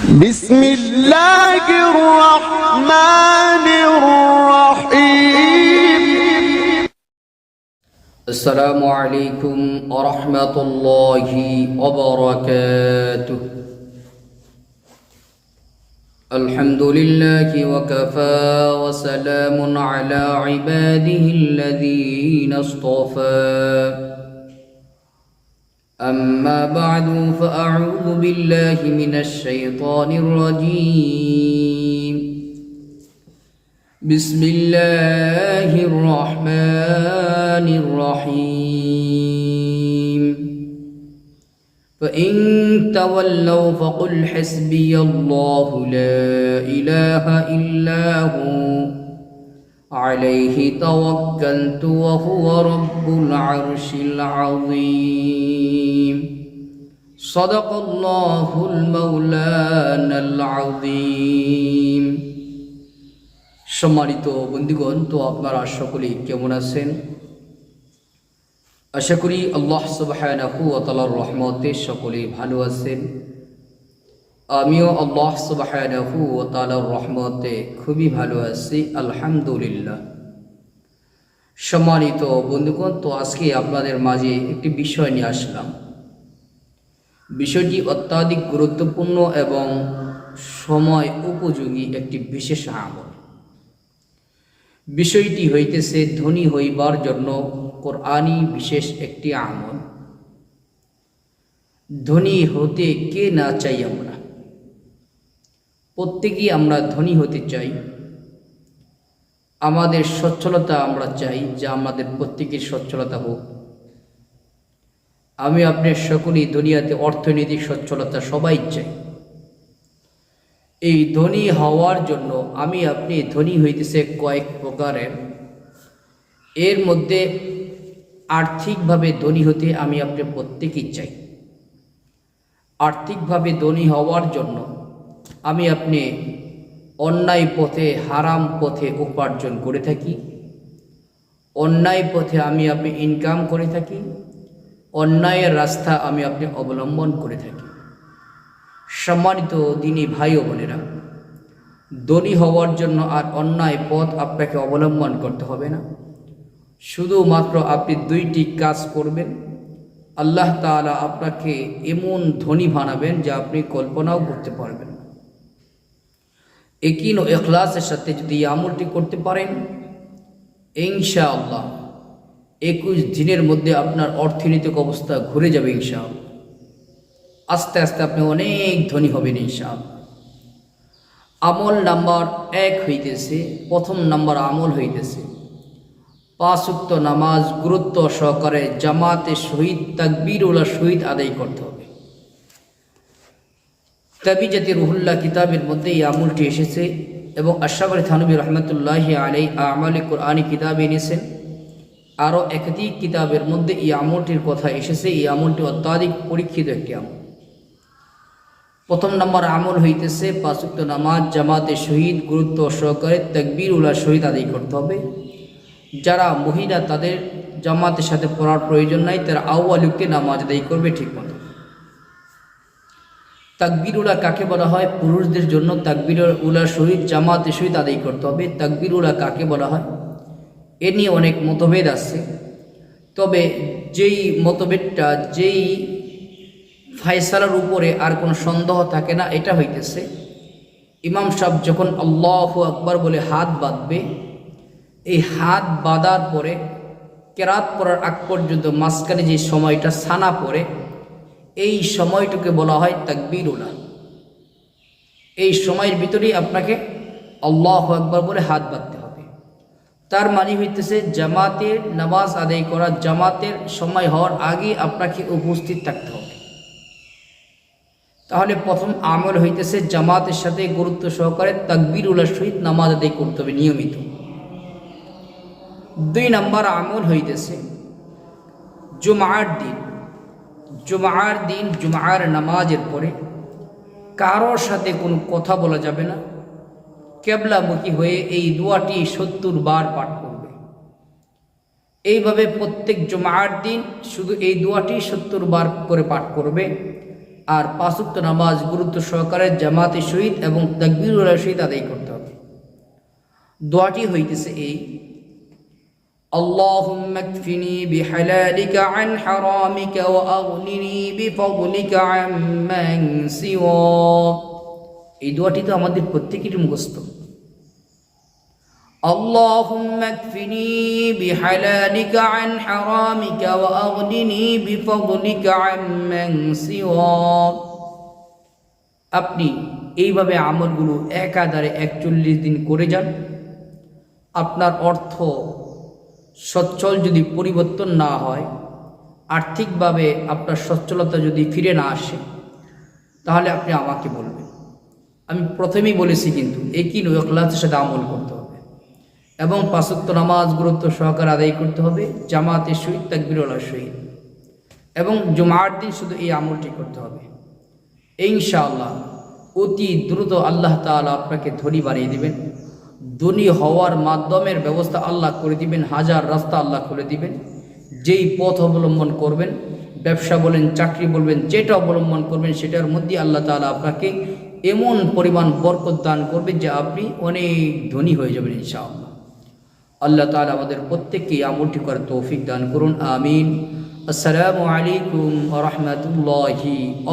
بسم الله الرحمن الرحيم. السلام عليكم ورحمة الله وبركاته. الحمد لله وكفى وسلام على عباده الذين اصطفى. أما بعد فأعوذ بالله من الشيطان الرجيم. بسم الله الرحمن الرحيم. فإن تولوا فقل حسبي الله لا إله إلا هو. عليه توكلت وهو رب العرش العظيم صدق الله المولانا العظيم সম্মানিত বন্ধুগণ তো আপনারা সকলেই কেমন আছেন আশা করি আল্লাহ সুবাহানাহু ও তালার রহমতে সকলেই ভালো আছেন আমিও আল্লাহ সুবাহানাহু ও রহমতে খুবই ভালো আছি, আলহামদুলিল্লাহ। সম্মানিত বন্ধুগণ, তো আজকে আপনাদের মাঝে একটি বিষয় নিয়ে আসলাম। বিষয়টি অত্যাধিক গুরুত্বপূর্ণ এবং সময় উপযোগী একটি বিশেষ আমল। বিষয়টি হইতেছে, ধনী হইবার জন্য কোরআনই বিশেষ একটি আমল। ধনী হতে কে না চাই আমরা? প্রত্যেকেই আমরা ধনী হতে চাই। আমাদের সচ্ছলতা আমরা চাই যে আমাদের প্রত্যেকের সচ্ছলতা হোক। আমি আপনার সকলেই দুনিয়াতে অর্থনৈতিক সচ্ছলতা সবাই চাই। এই ধনী হওয়ার জন্য আমি আপনি ধনী হইতেছে কয়েক প্রকারের। এর মধ্যে আর্থিকভাবে ধনী হতে আমি আপনি প্রত্যেকেই চাই। আর্থিকভাবে ধনী হওয়ার জন্য আমি আপনি অন্যায় পথে, হারাম পথে উপার্জন করে থাকি। অন্যায় পথে আমি আপনি ইনকাম করে থাকি। অন্যায়ের রাস্তা আমি আপনি অবলম্বন করে থাকি। সম্মানিত দিনী ভাই ও বোনেরা, ধনী হওয়ার জন্য আর অন্যায় পথ আপনাকে অবলম্বন করতে হবে না। শুধুমাত্র আপনি দুইটি কাজ করবেন। আল্লাহ তাআলা আপনাকে এমন ধনী বানাবেন যা আপনি কল্পনাও করতে পারবেন। একিন ও এখলাসের সাথে যদি এই আমলটি করতে পারেন ইনশা আল্লাহ একুশ দিনের মধ্যে আপনার অর্থনৈতিক অবস্থা ঘুরে যাবে ইনশাআল্লাহ। আস্তে আস্তে আপনি অনেক ধনী হবেন ইনশাআল্লাহ। আমল নাম্বার এক হইতেছে, প্রথম নাম্বার আমল হইতেছে। পাঁচ উক্ত নামাজ গুরুত্ব সহকারে জামাতে শহীদ তাকবীর ওলা শহীদ আদায় করতে তাবি জাতি রুহুল্লাহ কিতাবের মধ্যে এই আমলটি এসেছে এবং আশাফর থানবী রহমতুল্লাহ আলাই আমালে কোরআনী কিতাবে এনেছেন। আরও একাধিক কিতাবের মধ্যে এই আমলটির কথা এসেছে। এই আমলটি অত্যাধিক পরীক্ষিত একটি আমল। প্রথম নম্বর আমল হইতেছে পাঁচুক্ত নামাজ, জামাতে শহীদ, গুরুত্ব সহকারে তকবির উল্লাহ শহীদ আদায় করতে হবে। যারা মহিলা তাদের জামাতের সাথে পড়ার প্রয়োজন নাই, তারা আউ্বালুককে নামাজ আদায় করবে, ঠিক মতো। তাকবির উলা কাকে বলা হয়? পুরুষদের জন্য তাকবির উলা শহীদ জামাতে শহীদ আদায় করতে হবে। তাকবির উলা কাকে বলা হয়? এ নিয়ে অনেক মতভেদ আছে। তবে যেই মতভেদটা, যেই ফায়সালার উপরে আর কোনো সন্দেহ থাকে না, এটা হইতেছে, ইমাম সাহেব যখন আল্লাহ আকবর বলে হাত বাঁধবে, এই হাত বাঁধার পরে কেরাত পড়ার আগ পর্যন্ত মাঝখানে যে সময়টা সানা পড়ে এই সময়টুকে বলা হয় তাকবিরুলা এই সময়ের ভিতরেই আপনাকে আল্লাহ আকবর বলে হাত বাঁধতে হবে। তার মানে হইতেছে জামাতের নামাজ আদায় করা, জামাতের সময় হওয়ার আগে আপনাকে উপস্থিত থাকতে হবে। তাহলে প্রথম আমল হইতেছে জামাতের সাথে গুরুত্ব সহকারে তাকবিরুল্লাহ সহিত নামাজ আদায় করতে হবে নিয়মিত। দুই নাম্বার আমল হইতেছে জুমার দিন। জুমার দিন, জুমার নামাজের পরে কারোর সাথে কোনো কথা বলা যাবে না। কেবলামুখী হয়ে এই দোয়াটি সত্তর বার পাঠ করবে। এইভাবে প্রত্যেক জুমার দিন শুধু এই দোয়াটি সত্তর বার করে পাঠ করবে। আর পাঁচুক্ত নামাজ গুরুত্ব সহকারে জামাতে সহিত এবং তাকবিরুল্লাহ সহিত আদায় করতে হবে। দোয়াটি হইতেছে এই اللهم اكفني بحلالك عن حرامك وأغنني بفضلك عمن سواك এই দোয়াটি তো আমাদের প্রত্যেকেরই মুখস্থ اللهم اكفني بحلالك عن حرامك وأغنني بفضلك عمن سواك আপনি এইভাবে আমলগুলো একাধারে একচল্লিশ দিন করে যান আপনার অর্থ সচ্ছল যদি পরিবর্তন না হয়, আর্থিকভাবে আপনার সচ্ছলতা যদি ফিরে না আসে, তাহলে আপনি আমাকে বলবেন। আমি প্রথমেই বলেছি কিন্তু, একই নৈকলাসের সাথে আমল করতে হবে। এবং পাঁচত্ব নামাজ গুরুত্ব সহকারে আদায় করতে হবে জামাতের সহিত তাকবিরুল্লাহ সহিত এবং জুমার দিন শুধু এই আমলটি করতে হবে। ইনশাআল্লাহ অতি দ্রুত আল্লাহ তাআলা আপনাকে ধনী বাড়িয়ে দিবেন। ধনী হওয়ার মাধ্যমের ব্যবস্থা আল্লাহ করে দিবেন, হাজার রাস্তা আল্লাহ করে দিবেন। যেই পথ অবলম্বন করবেন, ব্যবসা বলেন, চাকরি বলবেন, যেটা অবলম্বন করবেন, সেটার মধ্যে আল্লাহ তাআলা আপনাকে এমন পরিমাণ বরকত দান করবে যে আপনি অনেক ধনী হয়ে যাবেন ইনশাআল্লাহ। আল্লাহ তাআলা আমাদের প্রত্যেককে আমলটি করার তৌফিক দান করুন, আমিন। আসসালামু আলাইকুম রাহমাতুল্লাহি